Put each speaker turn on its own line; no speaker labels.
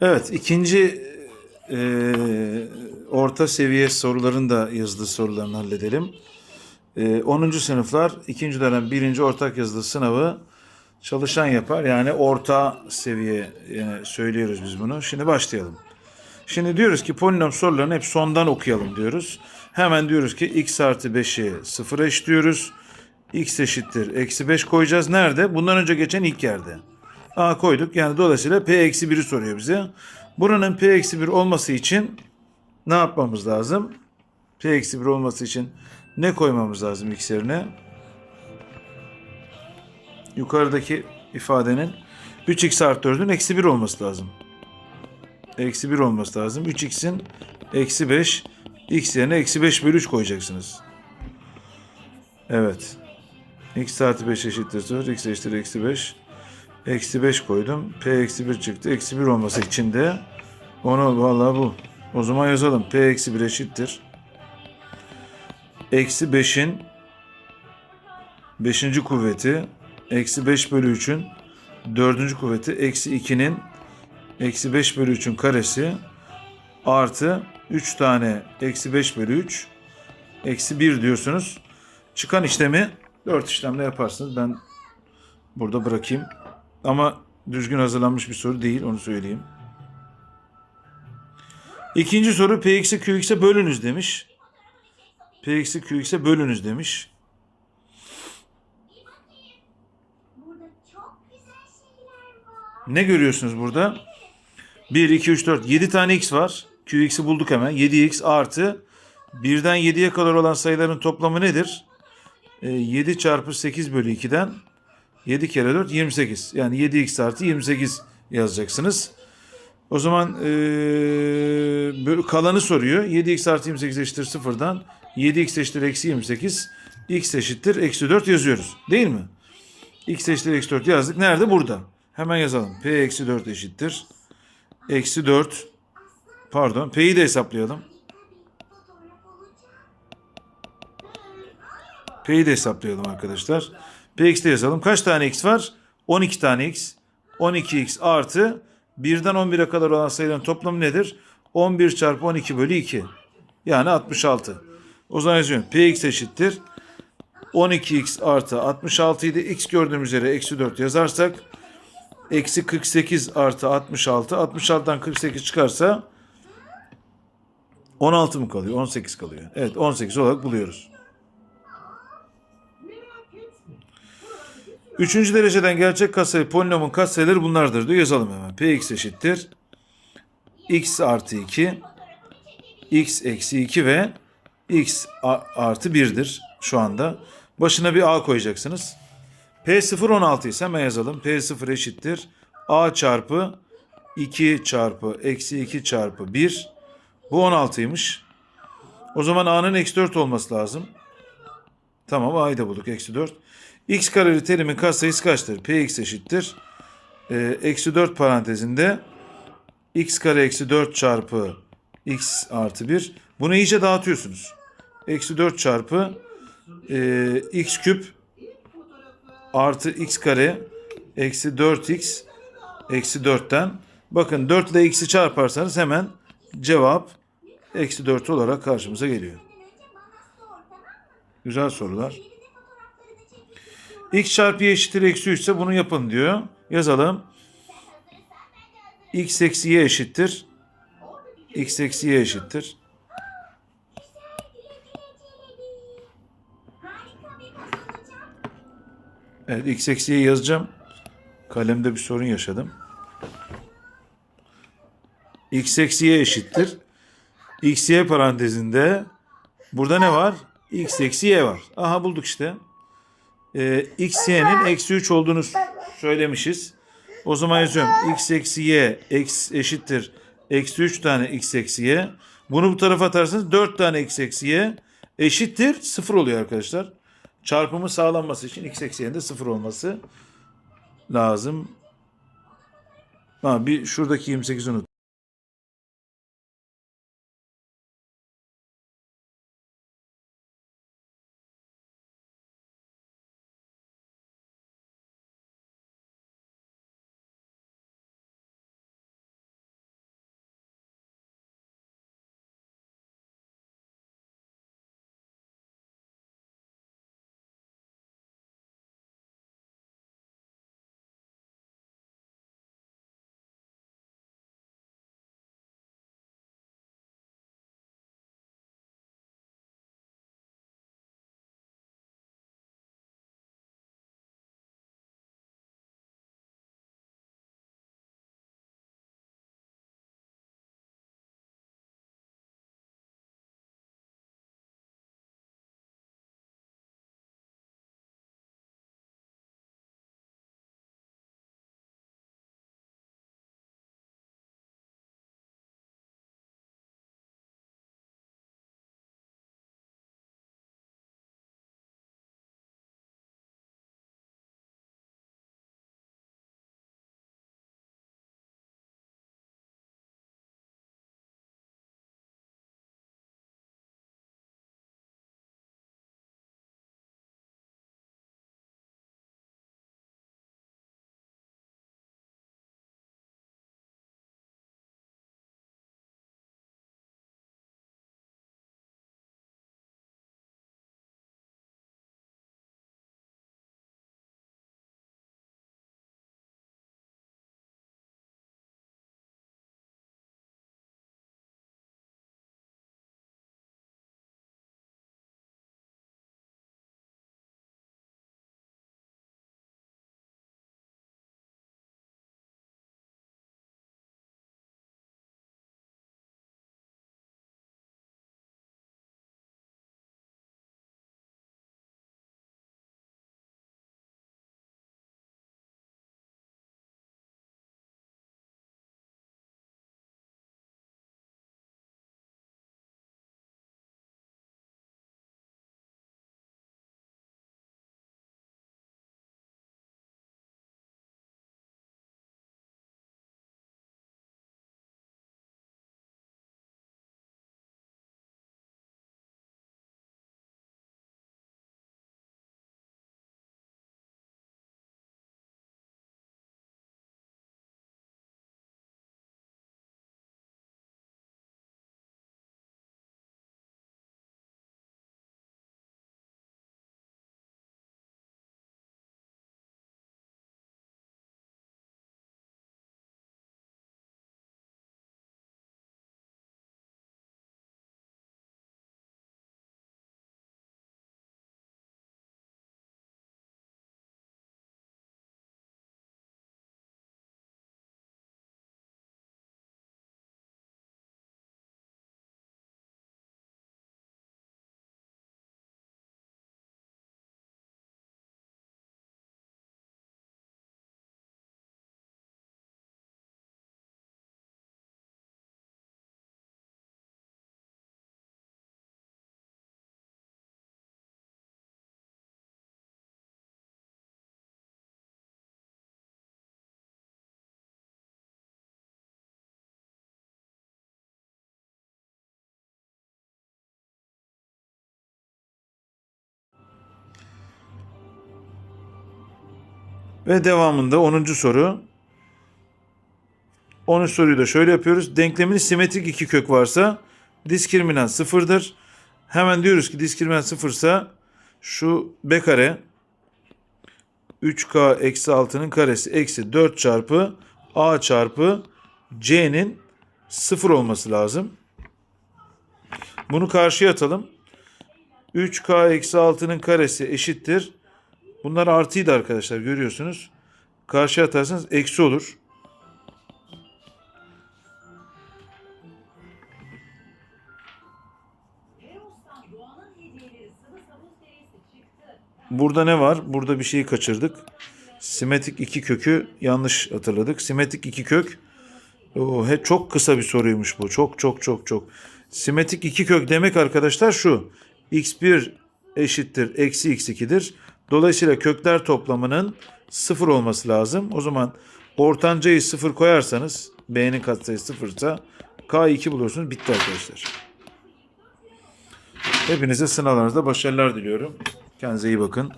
Evet, ikinci e, orta seviye soruların da yazılı sorularını halledelim. E, 10. sınıflar ikinci dönem birinci ortak yazılı sınavı çalışan yapar. Yani orta seviye yani söylüyoruz biz bunu. Şimdi başlayalım. Şimdi diyoruz ki polinom sorularını hep sondan okuyalım diyoruz. Hemen diyoruz ki x artı 5'i sıfıra eşitliyoruz. x eşittir eksi 5 koyacağız. Nerede? Bundan önce geçen ilk yerde. A koyduk. Yani dolayısıyla P eksi 1'i soruyor bize. Buranın P eksi 1 olması için ne yapmamız lazım? P eksi 1 olması için ne koymamız lazım x yerine? Yukarıdaki ifadenin 3x artı 4'ün eksi 1 olması lazım. Eksi 1 olması lazım. 3x'in eksi 5 x yerine eksi 5 bölü 3 koyacaksınız. Evet. x artı 5 eşittir 4. x eşittir eksi 5. Eksi 5 koydum. P eksi 1 çıktı. Eksi 1 olması için de onu vallahi bu. O zaman yazalım. P eksi 1 eşittir. Eksi 5'in 5. kuvveti eksi 5 bölü 3'ün 4. kuvveti eksi 2'nin eksi 5 bölü 3'ün karesi artı 3 tane eksi 5 bölü 3 eksi 1 diyorsunuz. Çıkan işlemi 4 işlemle yaparsınız. Ben burada bırakayım. Ama düzgün hazırlanmış bir soru değil onu söyleyeyim. İkinci soru px'i qx'e bölünüz demiş. px'i qx'e bölünüz demiş. Ne görüyorsunuz burada? 1, 2, 3, 4, 7 tane x var. qx'i bulduk hemen. 7x artı 1'den 7'ye kadar olan sayıların toplamı nedir? Ee, 7 çarpı 8 bölü 2'den 7 kere 4 28. Yani 7x artı 28 yazacaksınız. O zaman ee, kalanı soruyor. 7x artı 28 eşittir sıfırdan 7x eşittir eksi 28. x eşittir eksi 4 yazıyoruz. Değil mi? x eşittir eksi 4 yazdık. Nerede? Burada. Hemen yazalım. p eksi 4 eşittir. Eksi 4 pardon p'yi de hesaplayalım. P'yi de hesaplayalım arkadaşlar. Px'te yazalım. Kaç tane x var? 12 tane x. 12x artı 1'den 11'e kadar olan sayıların toplamı nedir? 11 çarpı 12 bölü 2. Yani 66. O zaman yazıyorum. Px eşittir. 12x artı 66 idi. X gördüğümüz yere eksi 4 yazarsak eksi 48 artı 66. 66'dan 48 çıkarsa 16 mı kalıyor? 18 kalıyor. Evet 18 olarak buluyoruz. Üçüncü dereceden gerçek katsayı polinomun katsayıları bunlardır diyor. Yazalım hemen. Px eşittir. x artı 2 x eksi 2 ve x artı 1'dir şu anda. Başına bir a koyacaksınız. P0 16 ise hemen yazalım. P0 eşittir. a çarpı 2 çarpı eksi 2 çarpı 1. Bu 16'ymış. O zaman a'nın eksi 4 olması lazım. Tamam a'yı da bulduk eksi 4. x kareli terimin katsayısı kaçtır? px eşittir. Ee, eksi 4 parantezinde x kare eksi 4 çarpı x artı 1. Bunu iyice dağıtıyorsunuz. Eksi 4 çarpı e, x küp artı x kare eksi 4x eksi 4'ten. Bakın 4 ile x'i çarparsanız hemen cevap eksi 4 olarak karşımıza geliyor. Güzel sorular.
Bir de fotoğrafları da çekeyim.
X çarpı y eşittir eksi 3 ise bunu yapın diyor. Yazalım. x eksi y eşittir. x eksi y eşittir. Evet x eksi y yazacağım. Kalemde bir sorun yaşadım. x eksi y eşittir. x y parantezinde burada ne var? x eksi y var. Aha bulduk işte. Ee, x y'nin eksi 3 olduğunu söylemişiz. O zaman yazıyorum. x eksi y x eşittir. Eksi 3 tane x eksi y. Bunu bu tarafa atarsanız 4 tane x eksi y eşittir 0 oluyor arkadaşlar. Çarpımı sağlanması için x eksi y'nin de 0 olması lazım. Ha, bir şuradaki 28'i unut. Ve devamında 10. soru. 10. soruyu da şöyle yapıyoruz. Denklemin simetrik iki kök varsa diskriminant sıfırdır. Hemen diyoruz ki diskriminant sıfırsa şu b kare 3k eksi 6'nın karesi eksi 4 çarpı a çarpı c'nin sıfır olması lazım. Bunu karşıya atalım. 3k eksi 6'nın karesi eşittir. Bunlar artıydı arkadaşlar görüyorsunuz. Karşıya atarsanız eksi olur. Burada ne var? Burada bir şeyi kaçırdık. Simetrik iki kökü yanlış hatırladık. Simetrik iki kök Oo, he, çok kısa bir soruymuş bu. Çok çok çok çok. Simetrik iki kök demek arkadaşlar şu. x1 eşittir eksi x2'dir. Dolayısıyla kökler toplamının sıfır olması lazım. O zaman ortancayı sıfır koyarsanız b'nin katsayısı sıfırsa k2 bulursunuz. Bitti arkadaşlar. Hepinize sınavlarınızda başarılar diliyorum. Kendinize iyi bakın.